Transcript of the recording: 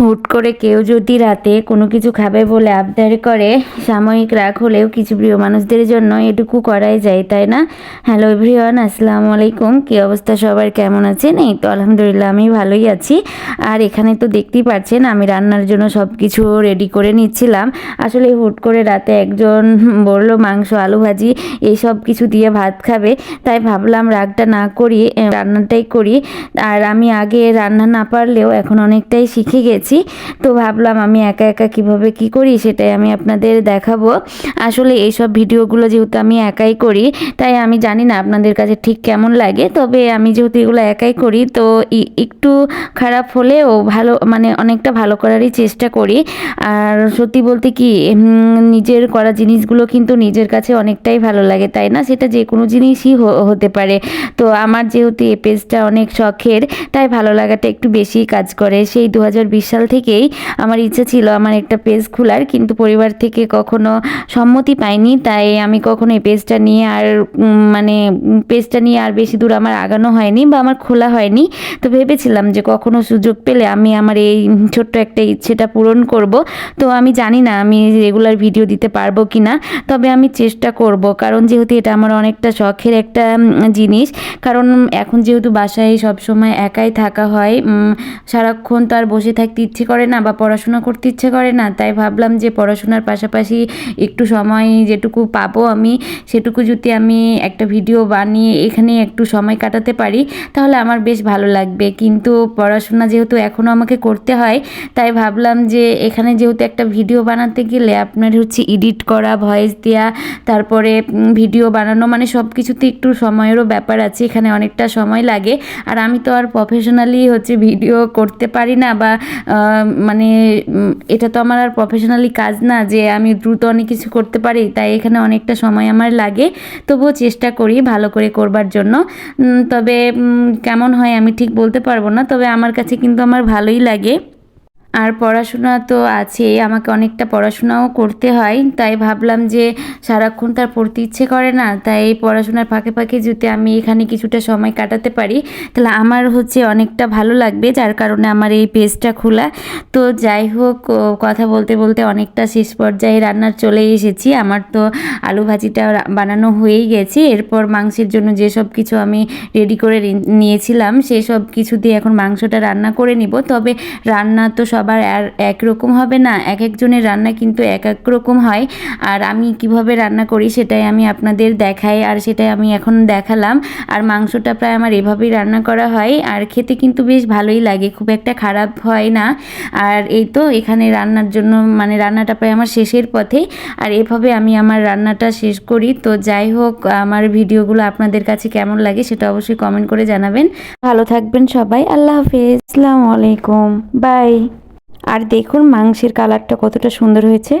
হুট করে কেউ যদি রাতে কোনো কিছু খাবে বলে আবদার করে, সাময়িক রাগ হলেও কিছু প্রিয় মানুষদের জন্য এটুকু করাই যায়, তাই না? হ্যালো এভরিওয়ান আসসালামু আলাইকুম। কী অবস্থা সবার? কেমন আছেন? এই তো আলহামদুলিল্লাহ, আমি ভালোই আছি। আর এখানে তো দেখতেই পাচ্ছেন, আমি রান্নার জন্য সব কিছু রেডি করে নিচ্ছিলাম। আসলে হুট করে রাতে একজন বলল, মাংস, আলু ভাজি এইসব কিছু দিয়ে ভাত খাবে। তাই ভাবলাম রাগটা না করি রান্নাটাই করি। আর আমি আগে রান্না না পারলেও এখন অনেকটাই শিখে গেছি। তো ভাবলাম আমি একা একা কীভাবে কি করি সেটাই আমি আপনাদের দেখাবো। আসলে এইসব ভিডিওগুলো যেহেতু আমি একাই করি, তাই আমি জানি না আপনাদের কাছে ঠিক কেমন লাগে। তবে আমি যেহেতু এগুলো একাই করি, তো একটু খারাপ হলেও ভালো মানে অনেকটা ভালো করারই চেষ্টা করি। আর সত্যি বলতে কি নিজের করা জিনিসগুলো কিন্তু নিজের কাছে অনেকটাই ভালো লাগে, তাই না? সেটা যে কোনো জিনিসই হতে পারে। তো আমার যেহেতু এ পেজটা অনেক শখের, তাই ভালো লাগাটা একটু বেশিই কাজ করে। সেই দু সাল থেকেই আমার ইচ্ছা ছিল আমার একটা পেজ খোলার, কিন্তু পরিবার থেকে কখনো সম্মতি পাইনি। তাই আমি কখনো এই পেজটা নিয়ে আর মানে পেজটা নিয়ে আর বেশি দূর আমার আগানো হয়নি বা আমার খোলা হয়নি। তো ভেবেছিলাম যে কখনো সুযোগ পেলে আমি আমার এই ছোট্ট একটা ইচ্ছেটা পূরণ করব। তো আমি জানি না আমি রেগুলার ভিডিও দিতে পারব কি না তবে আমি চেষ্টা করব। কারণ যেহেতু এটা আমার অনেকটা শখের একটা জিনিস, কারণ এখন যেহেতু বাসায় সব সময় একাই থাকা হয় সারাক্ষণ তো আর বসে থাকতে ইচ্ছে করে না বা পড়াশোনা করতে ইচ্ছে করে না, তাই ভাবলাম যে পড়াশোনার পাশাপাশি একটু সময় যেটুকু পাবো আমি, সেটুকু যদি আমি একটা ভিডিও বানিয়ে এখানে একটু সময় কাটাতে পারি, তাহলে আমার বেশ ভালো লাগবে। কিন্তু পড়াশোনা যেহেতু এখনও আমাকে করতে হয়, তাই ভাবলাম যে এখানে যেহেতু একটা ভিডিও বানাতে গেলে আপনার হচ্ছে এডিট করা, ভয়েস দেওয়া তারপরে ভিডিও বানানো মানে সব কিছুতে একটু সময়েরও ব্যাপার আছে, এখানে অনেকটা সময় লাগে। আর আমি তো আর প্রফেশনালি হচ্ছে ভিডিও করতে পারি না বা মানে এটা তো আমার আর প্রফেশনালি কাজ না যে আমি দ্রুত অনেক কিছু করতে পারি, তাই এখানে অনেকটা সময় আমার লাগে। তবুও চেষ্টা করি ভালো করে করবার জন্য। তবে কেমন হয় আমি ঠিক বলতে পারব না, তবে আমার কাছে কিন্তু আমার ভালোই লাগে। আর পড়াশোনা তো আছে, আমাকে অনেকটা পড়াশোনাও করতে হয়, তাই ভাবলাম যে সারাক্ষণ তার পড়তে ইচ্ছে করে না, তাই এই পড়াশোনার ফাঁকে ফাঁকে যদি আমি এখানে কিছুটা সময় কাটাতে পারি, তাহলে আমার হচ্ছে অনেকটা ভালো লাগবে, যার কারণে আমার এই পেজটা খোলা। তো যাই হোক কথা বলতে বলতে অনেকটা শেষ পর্যায়ে রান্নার চলে এসেছি, আমার তো আলু ভাজিটা বানানো হয়েই গেছে, এরপর মাংসের জন্য যেসব কিছু আমি রেডি করে নিয়েছিলাম সেই সব কিছু দিয়ে এখন মাংসটা রান্না করে নিব, তবে রান্না তো সবার আর একরকম হবে না, এক একজনের রান্না কিন্তু এক এক রকম হয়। আর আমি কীভাবে রান্না করি সেটাই আমি আপনাদের দেখাই, আর সেটাই আমি এখন দেখালাম। আর মাংসটা প্রায় আমার এভাবেই রান্না করা হয়, আর খেতে কিন্তু বেশ ভালোই লাগে, খুব একটা খারাপ হয় না। আর এই তো এখানে রান্নার জন্য মানে রান্নাটা প্রায় আমার শেষের পথে, আর এভাবে আমি আমার রান্নাটা শেষ করি। তো যাই হোক, আমার ভিডিওগুলো আপনাদের কাছে কেমন লাগে সেটা অবশ্যই কমেন্ট করে জানাবেন। ভালো থাকবেন সবাই, আল্লাহ হাফেজ, আসসালামু আলাইকুম, বাই। আর দেখুন মাংসের কালারটা কতটা সুন্দর হয়েছে।